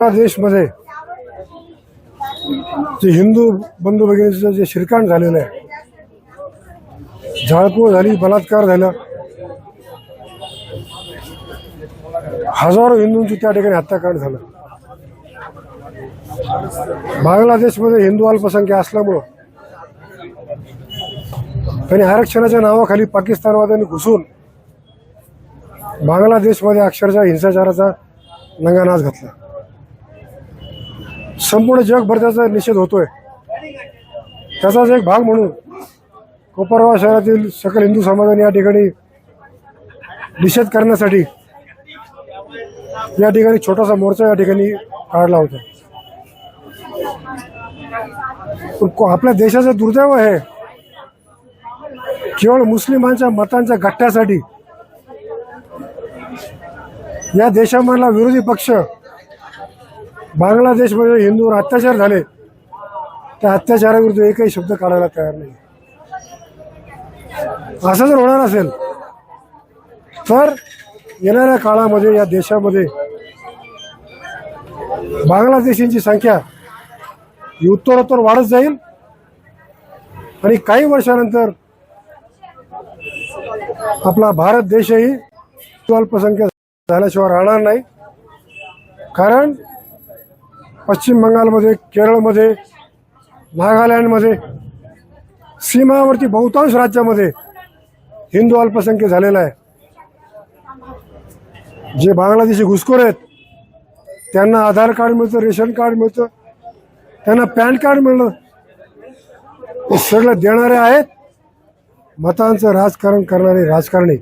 देशमध्ये जे हिंदू बंधू भगिनीचं जे शिरकाण झालेलं आहे झाळपूळ झाली बलात्कार झाला. हजारो हिंदूंची त्या ठिकाणी हत्याकांड झालं. बांगलादेशमध्ये हिंदू अल्पसंख्या असल्यामुळं त्यांनी आरक्षणाच्या नावाखाली पाकिस्तानवाद्यांनी घुसून बांगलादेशमध्ये अक्षरशः हिंसाचाराचा नंगानाच घातला. संपूर्ण जगभर त्याचा निषेध होतोय. त्याचाच एक भाग म्हणून कोपरगाव शहरातील सकल हिंदू समाजाने या ठिकाणी निषेध करण्यासाठी या ठिकाणी छोटासा मोर्चा या ठिकाणी काढला होता. को- आपल्या देशाचं दुर्दैव आहे केवळ मुस्लिमांच्या मतांच्या गट्ट्यासाठी या देशामधला विरोधी पक्ष बांगलादेशमध्ये हिंदूवर अत्याचार झाले त्या अत्याचाराविरुद्ध एकही शब्द काढायला तयार नाही. असं जर होणार असेल तर येणाऱ्या काळामध्ये या देशामध्ये बांगलादेशींची संख्या ही उत्तरोत्तर वाढत जाईल आणि काही वर्षानंतर आपला भारत देशही अल्पसंख्याक झाल्याशिवाय राहणार नाही. कारण पश्चिम बंगालमध्ये केरळमध्ये नागालँडमध्ये सीमावरती बहुतांश राज्यामध्ये हिंदू अल्पसंख्य झालेला आहे. जे बांगलादेशी घुसखोर आहेत त्यांना आधार कार्ड मिळतं रेशन कार्ड मिळतं त्यांना पॅन कार्ड मिळणं हे सगळं देणारे आहेत. मतांचं राजकारण करणारे राजकारणी.